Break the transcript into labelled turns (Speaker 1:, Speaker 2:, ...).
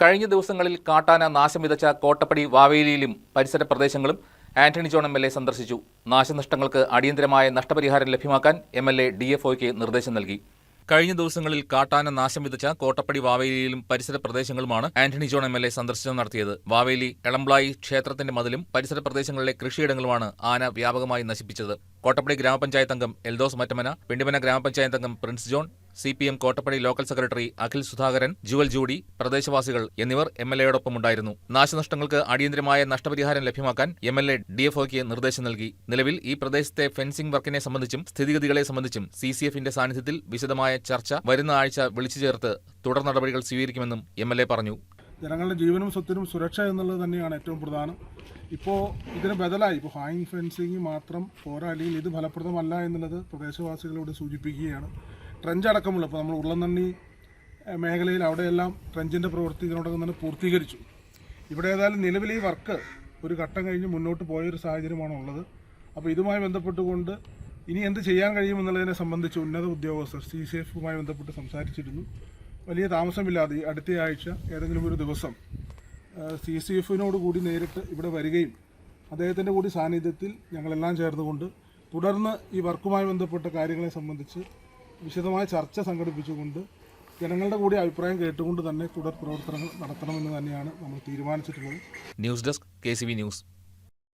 Speaker 1: കഴിഞ്ഞ ദിവസങ്ങളിൽ കാട്ടാന നാശം വിതച്ച കോട്ടപ്പടി വാവേലിയിലും പരിസര പ്രദേശങ്ങളും Antony John M L A സന്ദർശിച്ചു. നാശനഷ്ടങ്ങൾക്ക് അടിയന്തരമായ നഷ്ടപരിഹാരം ലഭ്യമാക്കാൻ M L A D F ഒയ്ക്ക് നിർദ്ദേശം നൽകി. കഴിഞ്ഞ ദിവസങ്ങളിൽ കാട്ടാന നാശം വിതച്ച കോട്ടപ്പടി വാവേലിയിലും പരിസര പ്രദേശങ്ങളുമാണ് Antony John M L A സന്ദർശനം നടത്തിയത്. വാവേലി എളംബ്ലായി ക്ഷേത്രത്തിന്റെ മതിലും പരിസര പ്രദേശങ്ങളിലെ കൃഷിയിടങ്ങളുമാണ് ആന വ്യാപകമായി നശിപ്പിച്ചത്. കോട്ടപ്പടി ഗ്രാമപഞ്ചായത്ത് അംഗം എൽദോസ് മറ്റമന പിണ്ടിമന ഗ്രാമപഞ്ചായത്ത് അംഗം Prince John C P M Kottappady local secretary Akhil Sudhakaran Jewel Judy പ്രദേശവാസികൾ എന്നിവർ എം എൽ എയോടൊപ്പമുണ്ടായിരുന്നു. നാശനഷ്ടങ്ങൾക്ക് അടിയന്തരമായ നഷ്ടപരിഹാരം ലഭ്യമാക്കാൻ M L A D F ഒക്ക് നിർദ്ദേശം നൽകി. നിലവിൽ ഈ പ്രദേശത്തെ ഫെൻസിംഗ് വർക്കിനെ സംബന്ധിച്ചും സ്ഥിതിഗതികളെ സംബന്ധിച്ചും സി സി എഫിന്റെ സാന്നിധ്യത്തിൽ വിശദമായ ചർച്ച വരുന്ന ആഴ്ച വിളിച്ചു ചേർത്ത് തുടർ നടപടികൾ സ്വീകരിക്കുമെന്നും എം എൽ എ പറഞ്ഞു.
Speaker 2: ജനങ്ങളുടെ ജീവനും സ്വത്തിനും സുരക്ഷ എന്നുള്ളത് തന്നെയാണ് ഏറ്റവും പ്രധാനം. ഇപ്പോൾ ഇതിന് ബദലായി. ഇപ്പോൾ ഹാങ് ഫെൻസിങ് മാത്രം പോരാ. അല്ലെങ്കിൽ ഇത് ഫലപ്രദമല്ല എന്നുള്ളത് പ്രദേശവാസികളോട് സൂചിപ്പിക്കുകയാണ്. ട്രെഞ്ച് അടക്കമുള്ള ഇപ്പോൾ നമ്മൾ ഉള്ളന്നണ്ണി മേഖലയിൽ അവിടെയെല്ലാം ട്രെഞ്ചിന്റെ പ്രവൃത്തി ഇതിനോടൊപ്പം തന്നെ പൂർത്തീകരിച്ചു. ഇവിടെ ഏതായാലും നിലവിൽ ഈ വർക്ക് ഒരു ഘട്ടം കഴിഞ്ഞ് മുന്നോട്ട് പോയൊരു സാഹചര്യമാണ് ഉള്ളത്. അപ്പോൾ ഇതുമായി ബന്ധപ്പെട്ടുകൊണ്ട് ഇനി എന്ത് ചെയ്യാൻ കഴിയുമെന്നുള്ളതിനെ സംബന്ധിച്ച് ഉന്നത ഉദ്യോഗസ്ഥർ സി സി എഫുമായി ബന്ധപ്പെട്ട് സംസാരിച്ചിരുന്നു. വലിയ താമസമില്ലാതെ അടുത്ത ആഴ്ച ഏതെങ്കിലും ഒരു ദിവസം സി സി എഫിനോട് കൂടി നേരിട്ട് ഇവിടെ വരികയും അദ്ദേഹത്തിന്റെ കൂടി സാന്നിധ്യത്തിൽ ഞങ്ങളെല്ലാം ചേർന്നുകൊണ്ട് തുടർന്ന് ഈ വർക്കുമായി ബന്ധപ്പെട്ട കാര്യങ്ങളെ സംബന്ധിച്ച് വിശദമായ ചർച്ച സംഘടിപ്പിച്ചുകൊണ്ട് ജനങ്ങളുടെ കൂടി അഭിപ്രായം കേട്ടുകൊണ്ട് തന്നെ തുടർ പ്രവർത്തനങ്ങൾ നടത്തണമെന്ന് തന്നെയാണ് നമ്മൾ തീരുമാനിച്ചിട്ടുള്ളത്.
Speaker 1: News desk K news.